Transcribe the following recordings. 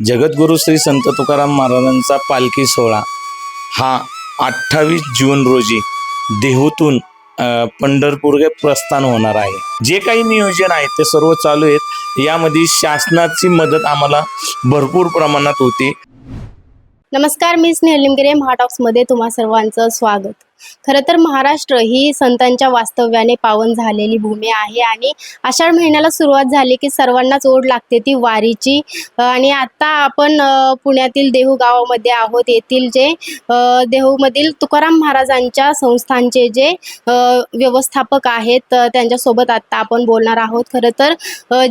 जगद्गुरू श्री संत तुकाराम महाराजांचा पालखी सोहळा हा अठ्ठावीस जून रोजी देहूतून पंढरपूर प्रस्थान होणार आहे. जे काही नियोजन आहे ते सर्व चालू आहेत. यामध्ये शासनाची मदत आम्हाला भरपूर प्रमाणात होती. नमस्कार मी स्नेहल लिमगिरे महाटॉक्समध्ये तुम्हा सर्वांचं स्वागत. खरं तर महाराष्ट्र ही संतांच्या वास्तव्याने पावन झालेली भूमी आहे आणि आषाढ महिन्याला सुरुवात झाली की सर्वांनाच ओढ लागते ती वारीची. आणि आता आपण पुण्यातील देहू गावामध्ये आहोत. येथील जे देहूमधील तुकाराम महाराजांच्या संस्थांचे जे व्यवस्थापक आहेत त्यांच्यासोबत आत्ता आपण बोलणार आहोत. खरं तर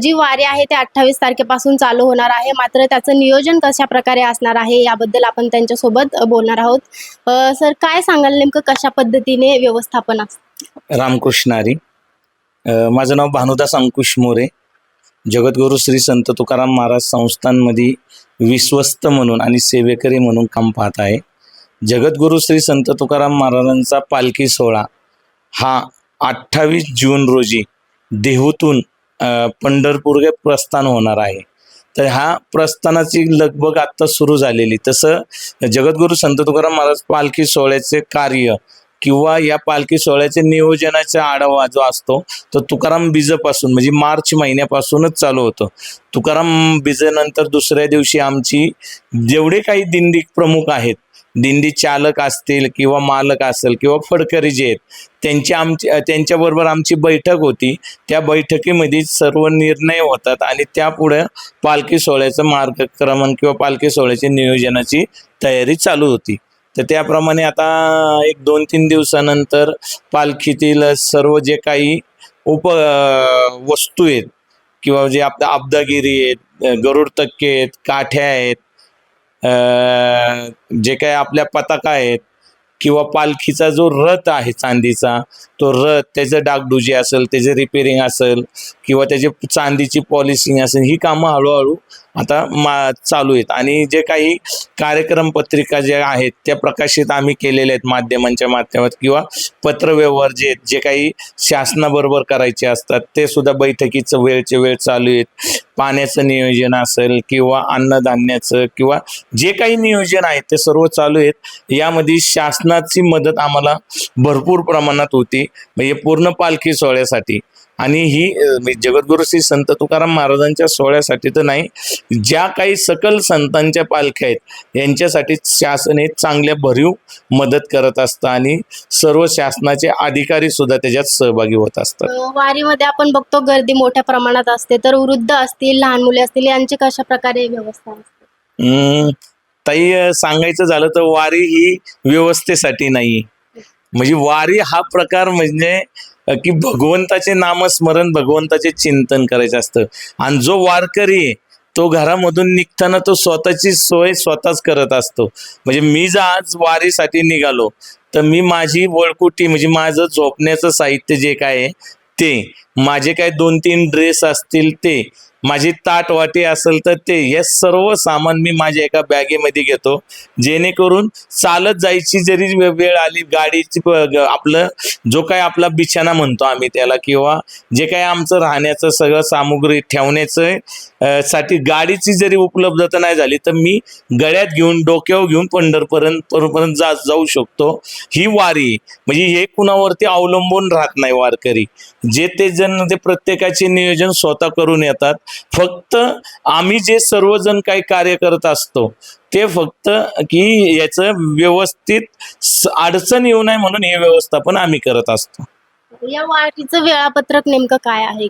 जी वारी आहे ते अठ्ठावीस तारखेपासून चालू होणार आहे. मात्र त्याचं नियोजन कशा प्रकारे असणार आहे याबद्दल आपण त्यांच्यासोबत बोलणार आहोत. सर काय सांगाल नेमकं? अशा पद्धतीने व्यवस्थापन असतं. रामकृष्णारी. माझं नाव भानुदास अंकुश मोरे. जगद्गुरू श्री संत तुकाराम महाराज संस्थांमध्ये विश्वस्त म्हणून आणि सेवेकरी म्हणून काम पाहत आहे. जगद्गुरू श्री संत तुकाराम महाराजांचा पालखी सोहळा हा अठ्ठावीस जून रोजी देहूतून पंढरपूर प्रस्थान होणार आहे. तर ह्या प्रस्थानाची लगबग आत्ता सुरू झालेली. तसं जगद्गुरू संत तुकाराम महाराज पालखी सोहळ्याचे कार्य किंवा या पालखी सोहळ्याचे नियोजनाचा आढावा जो असतो तो तुकाराम बीजपासून म्हणजे मार्च महिन्यापासूनच चालू होतो. तुकाराम बीजेनंतर दुसऱ्या दिवशी आमची जेवढे काही दिंडी प्रमुख आहेत दिंडी चालक असतील किंवा मालक असेल किंवा फडकरी जे आहेत त्यांची आमची त्यांच्याबरोबर आमची बैठक होती. त्या बैठकीमध्ये सर्व निर्णय होतात आणि त्यापुढे पालखी सोहळ्याचं मार्गक्रमण किंवा पालखी सोहळ्याची नियोजनाची तयारी चालू होती. तर त्याप्रमाणे आता एक दोन तीन दिवसानंतर पालखीतील सर्व जे काही उप वस्तू आहेत किंवा जे आपल्या अब्दागिरी आहेत गरुड तक्के आहेत काठ्या आहेत जे काही आपल्या पताका आहेत किंवा पालखीचा जो रथ आहे चांदीचा तो रथ त्याचं डागडुजी असेल त्याचं रिपेरिंग असेल किंवा त्याची चांदीची पॉलिशिंग असेल ही कामं हळूहळू आता मा चालू आहेत. आणि जे काही कार्यक्रम पत्रिका ज्या आहेत त्या प्रकाशित आम्ही केलेल्या आहेत माध्यमांच्या माध्यमात किंवा पत्रव्यवहार जे आहेत जे काही शासनाबरोबर करायचे असतात ते सुद्धा बैठकीचं वेळचे वेळ चालू आहेत. पाण्याचं नियोजन असेल किंवा अन्नधान्याचं किंवा जे काही नियोजन आहे ते सर्व चालू आहेत. यामध्ये शासनाची मदत आम्हाला भरपूर प्रमाणात होती. म्हणजे पूर्ण पालखी सोहळ्यासाठी. आणि ही जगद्गुरू श्री संत तुकाराम महाराजांच्या सोहळ्यासाठी तर नाही ज्या काही सकल संतांच्या पालख्या आहेत यांच्यासाठी शासन हे चांगल्या भरीव मदत करत असतं आणि सर्व शासनाचे अधिकारी सुद्धा त्याच्यात सहभागी होत असतात. वारीमध्ये आपण बघतो गर्दी मोठ्या प्रमाणात असते तर वृद्ध असतील लहान मुले असतील यांची कशा प्रकारे व्यवस्था असते? ताई अ, सांगायचं झालं तर वारी ही व्यवस्थेसाठी नाही. म्हणजे वारी हा प्रकार म्हणजे की भगवंताचे नामस्मरण भगवंताचे चिंतन करायचं असतं. आणि जो वारकरी आहे तो घरामधून निघताना तो स्वतःची सोय स्वतःच करत असतो. म्हणजे मी जर आज वारीसाठी निघालो तर मी माझी वळकुटी म्हणजे माझं झोपण्याचं साहित्य जे काय आहे ते माझे काय दोन तीन ड्रेस असतील ते माझी ताट वाटी असेल तर ते हे सर्व सामान मी माझ्या एका बॅगेमध्ये घेतो. जेणेकरून चालत जायची जरी वेळ आली गाडीची आपलं जो काय आपला बिछाना म्हणतो आम्ही त्याला किंवा जे काय आमचं राहण्याचं सगळं सामुग्री ठेवण्याचं साठी गाडीची जरी उपलब्धता नाही झाली तर मी गळ्यात घेऊन डोक्यावर घेऊन पंढरपर्यंत पर्यंत जा जाऊ शकतो. ही वारी म्हणजे हे कुणावरती अवलंबून राहत नाही वारकरी. जे ते जण ते प्रत्येकाचे नियोजन स्वतः करून येतात. फक्त आम्ही जे सर्वजण काही कार्य करत असतो ते फक्त की याचं व्यवस्थित अडचण येऊ नये म्हणून हे व्यवस्थापन आम्ही करत असतो. या वारीचं वेळापत्रक नेमकं काय आहे?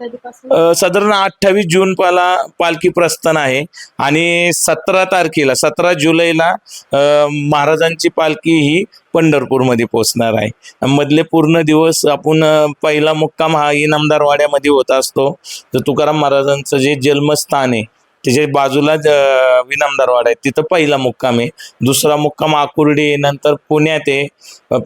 साधारण अठ्ठावीस जून पाला पालखी प्रस्थान आहे. आणि सतरा तारखेला सतरा जुलैला महाराजांची पालखी ही पंढरपूरमध्ये पोहोचणार आहे. मधले पूर्ण दिवस आपण पहिला मुक्काम हा इनामदार वाड्यामध्ये होत असतो. तर तुकाराम महाराजांचं जे जन्मस्थान आहे त्याच्या बाजूला अ, आहे तिथं पहिला मुक्काम आहे. दुसरा मुक्काम आकुर्डी आहे, नंतर पुण्यात आहे.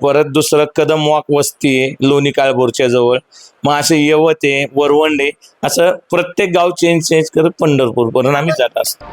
परत दुसरं कदम वाक वस्ती आहे लोणी काळभोरच्या जवळ. मग असं यवत आहे वरवंड आहे असं प्रत्येक गाव चेंज चेंज करत पंढरपूरपर्यंत आम्ही जात असतो.